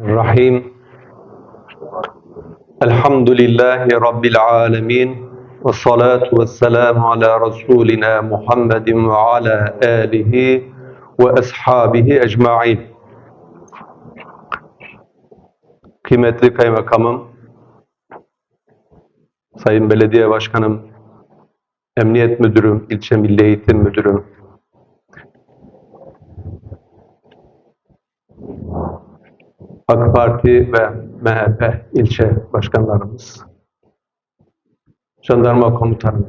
الرحيم. الحمد لله رب العالمين والصلاة والسلام على رسولنا محمد وعلى آله وأصحابه أجمعين. كما تلقي مكامم Sayın Belediye Başkanım, Emniyet Müdürüm, İlçe Milli Eğitim Müdürüm, AK Parti ve MHP ilçe başkanlarımız, jandarma komutanım,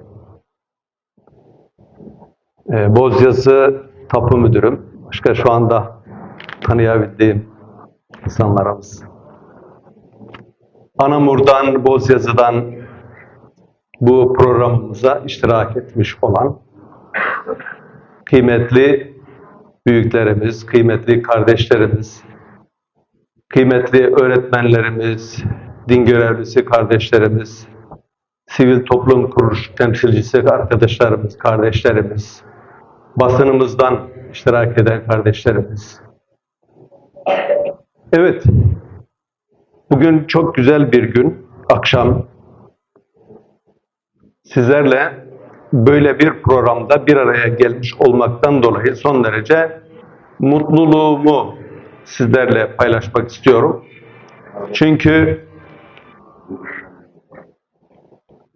e, Bozyazı Tapu Müdürüm, başka şu anda tanıyabildiğim insanlarımız, Anamur'dan, Bozyazı'dan bu programımıza iştirak etmiş olan kıymetli büyüklerimiz, kıymetli kardeşlerimiz, kıymetli öğretmenlerimiz, din görevlisi kardeşlerimiz, sivil toplum kuruluş temsilcisi arkadaşlarımız, kardeşlerimiz, basınımızdan iştirak eden kardeşlerimiz. Evet, bugün çok güzel bir gün, akşam. Sizlerle böyle bir programda bir araya gelmiş olmaktan dolayı son derece mutluluğumu sizlerle paylaşmak istiyorum. Çünkü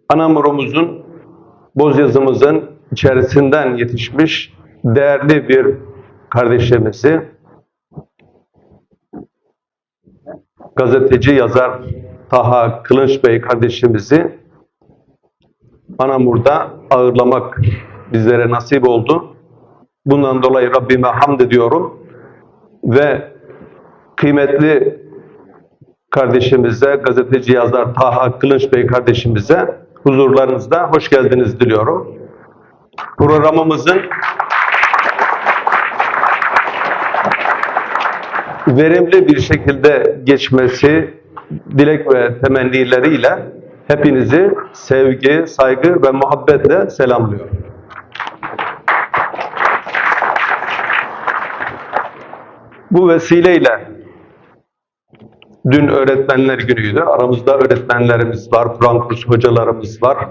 Anamur'umuzun, Bozyazımızın içerisinden yetişmiş değerli bir kardeşimizi, gazeteci yazar Taha Kılınç Bey kardeşimizi Anamur'da ağırlamak bizlere nasip oldu. Bundan dolayı Rabbime hamd ediyorum ve kıymetli kardeşimize, gazeteci yazar Taha Kılınç Bey kardeşimize huzurlarınızda hoş geldiniz diliyorum. Programımızın verimli bir şekilde geçmesi dilek ve temennileriyle hepinizi sevgi, saygı ve muhabbetle selamlıyorum. Bu vesileyle dün öğretmenler günüydü. Aramızda öğretmenlerimiz var, Kur'an kursu hocalarımız var.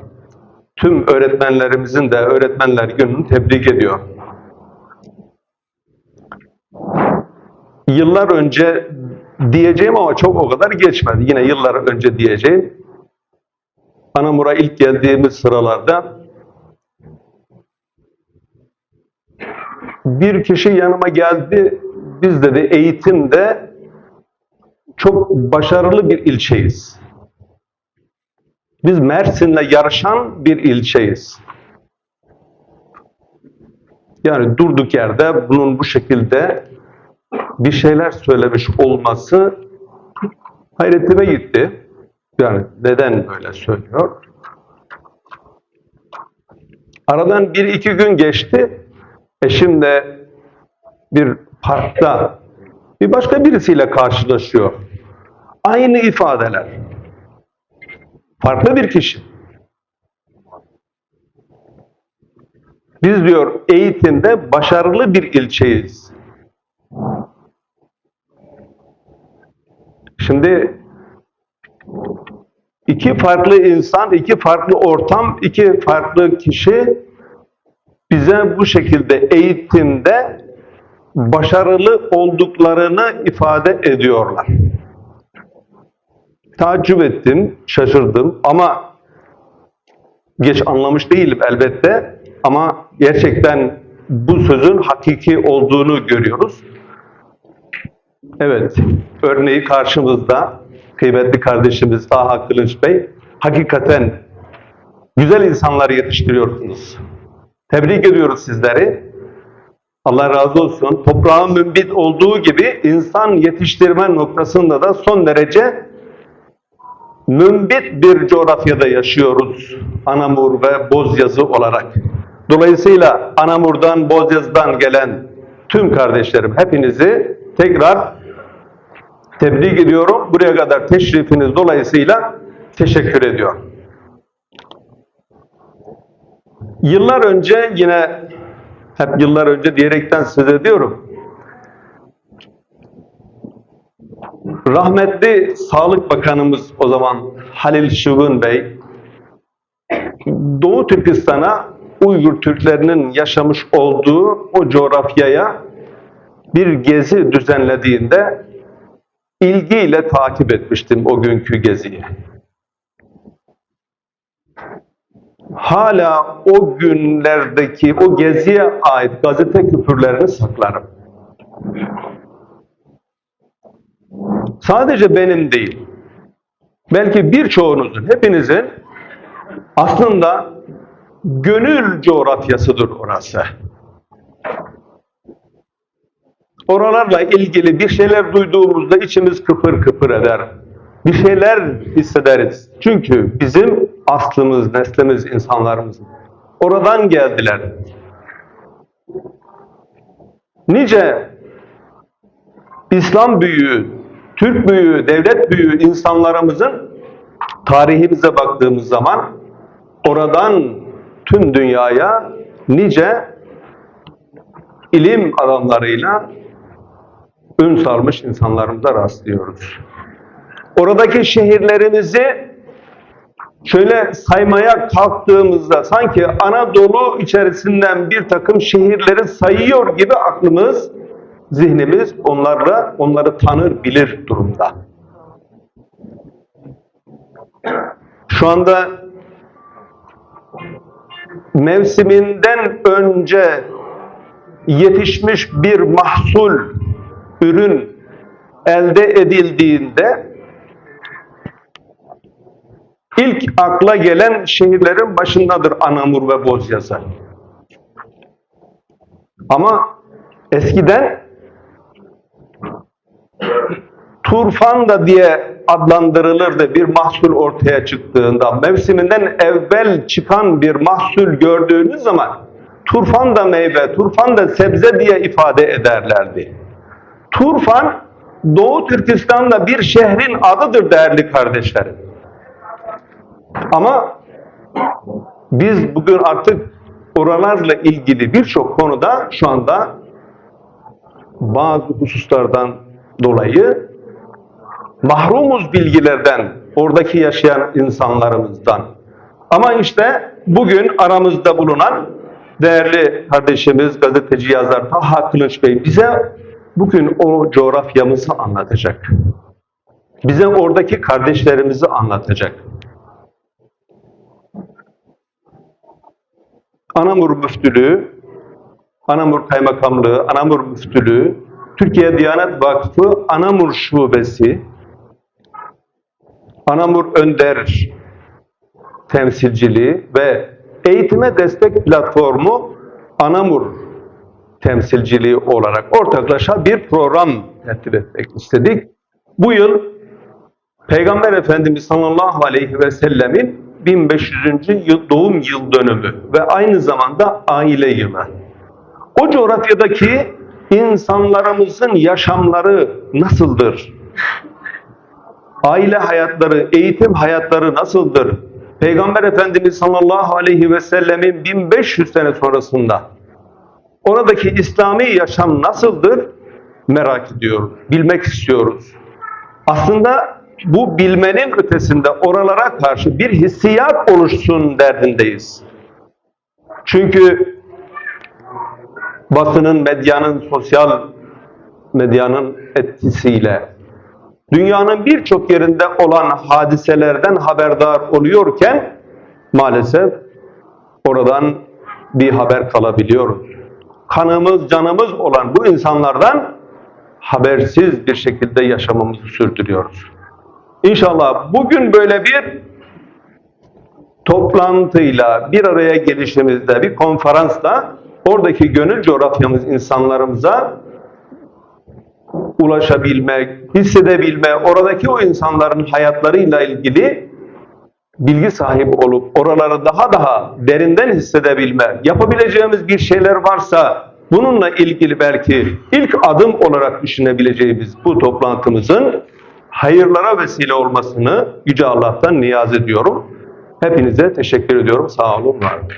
Tüm öğretmenlerimizin de öğretmenler gününü tebrik ediyor. Yıllar önce diyeceğim ama çok o kadar geçmedi. Yine yıllar önce diyeceğim. Anamur'a ilk geldiğimiz sıralarda bir kişi yanıma geldi. Biz dedi eğitimde çok başarılı bir ilçeyiz. Biz Mersin'le yarışan bir ilçeyiz. Yani durduk yerde bunun bu şekilde bir şeyler söylemiş olması hayretime gitti. Yani neden böyle söylüyor? Aradan bir iki gün geçti. Eşim de bir parkta bir başka birisiyle karşılaşıyor. Aynı ifadeler. Farklı bir kişi. Biz diyor eğitimde başarılı bir ilçeyiz. Şimdi iki farklı insan, iki farklı ortam, iki farklı kişi bize bu şekilde eğitimde başarılı olduklarını ifade ediyorlar. Tacip ettim, şaşırdım ama geç anlamış değilim elbette ama gerçekten bu sözün hakiki olduğunu görüyoruz. Evet, örneği karşımızda kıymetli kardeşimiz Taha Kılınç Bey. Hakikaten güzel insanlar yetiştiriyorsunuz. Tebrik ediyoruz sizleri. Allah razı olsun. Toprağın mümbit olduğu gibi insan yetiştirme noktasında da son derece mümbit bir coğrafyada yaşıyoruz. Anamur ve Bozyazı olarak. Dolayısıyla Anamur'dan, Bozyazı'dan gelen tüm kardeşlerim hepinizi tekrar tebrik ediyorum. Buraya kadar teşrifiniz dolayısıyla teşekkür ediyorum. Yıllar önce yine hep yıllar önce diyerekten söz ediyorum. Rahmetli Sağlık Bakanımız o zaman Halil Şıvın Bey, Doğu Türkistan'a Uygur Türklerinin yaşamış olduğu o coğrafyaya bir gezi düzenlediğinde ilgiyle takip etmiştim o günkü geziyi. Hala o günlerdeki o geziye ait gazete küpürlerini saklarım. Sadece benim değil, belki birçoğunuzun, hepinizin aslında gönül coğrafyasıdır orası. Oralarla ilgili bir şeyler duyduğumuzda içimiz kıpır kıpır eder. Bir şeyler hissederiz. Çünkü bizim aslımız, neslimiz, insanlarımız oradan geldiler. Nice İslam büyüğü, Türk büyüğü, devlet büyüğü insanlarımızın tarihimize baktığımız zaman oradan tüm dünyaya nice ilim adamlarıyla ün sarmış insanlarımıza rastlıyoruz. Oradaki şehirlerimizi şöyle saymaya kalktığımızda sanki Anadolu içerisinden bir takım şehirleri sayıyor gibi aklımız, zihnimiz onlarla onları tanır, bilir durumda. Şu anda mevsiminden önce yetişmiş bir mahsul, ürün elde edildiğinde ilk akla gelen şehirlerin başındadır Anamur ve Bozyazı. Ama eskiden Turfanda diye adlandırılırdı bir mahsul ortaya çıktığında. Mevsiminden evvel çıkan bir mahsul gördüğünüz zaman turfanda meyve, turfanda sebze diye ifade ederlerdi. Turfan Doğu Türkistan'da bir şehrin adıdır değerli kardeşlerim. Ama biz bugün artık oralarla ilgili birçok konuda şu anda bazı hususlardan dolayı mahrumuz bilgilerden, oradaki yaşayan insanlarımızdan. Ama işte bugün aramızda bulunan değerli kardeşimiz, gazeteci yazar Taha Kılıç Bey bize bugün o coğrafyamızı anlatacak. Bize oradaki kardeşlerimizi anlatacak. Anamur Müftülüğü, Anamur Kaymakamlığı, Anamur Müftülüğü, Türkiye Diyanet Vakfı Anamur Şubesi, Anamur Önder temsilciliği ve Eğitime Destek Platformu Anamur temsilciliği olarak ortaklaşa bir program tertip etmek istedik. Bu yıl Peygamber Efendimiz sallallahu aleyhi ve sellemin 1500. yıl doğum yıl dönümü ve aynı zamanda aile yılı. O coğrafyadaki insanlarımızın yaşamları nasıldır? Aile hayatları, eğitim hayatları nasıldır? Peygamber Efendimiz sallallahu aleyhi ve sellemin 1500 sene sonrasında oradaki İslami yaşam nasıldır? Merak ediyoruz, bilmek istiyoruz. Aslında bu bilmenin ötesinde oralara karşı bir hissiyat oluşsun derdindeyiz. Çünkü basının, medyanın, sosyal medyanın etkisiyle dünyanın birçok yerinde olan hadiselerden haberdar oluyorken maalesef oradan bir haber kalabiliyoruz. Kanımız, canımız olan bu insanlardan habersiz bir şekilde yaşamamızı sürdürüyoruz. İnşallah bugün böyle bir toplantıyla, bir araya gelişimizde, bir konferansla oradaki gönül coğrafyamız insanlarımıza ulaşabilmek, hissedebilme, oradaki o insanların hayatlarıyla ilgili bilgi sahibi olup oraları daha daha derinden hissedebilme, yapabileceğimiz bir şeyler varsa bununla ilgili belki ilk adım olarak düşünebileceğimiz bu toplantımızın hayırlara vesile olmasını Yüce Allah'tan niyaz ediyorum. Hepinize teşekkür ediyorum. Sağ olun, var olun.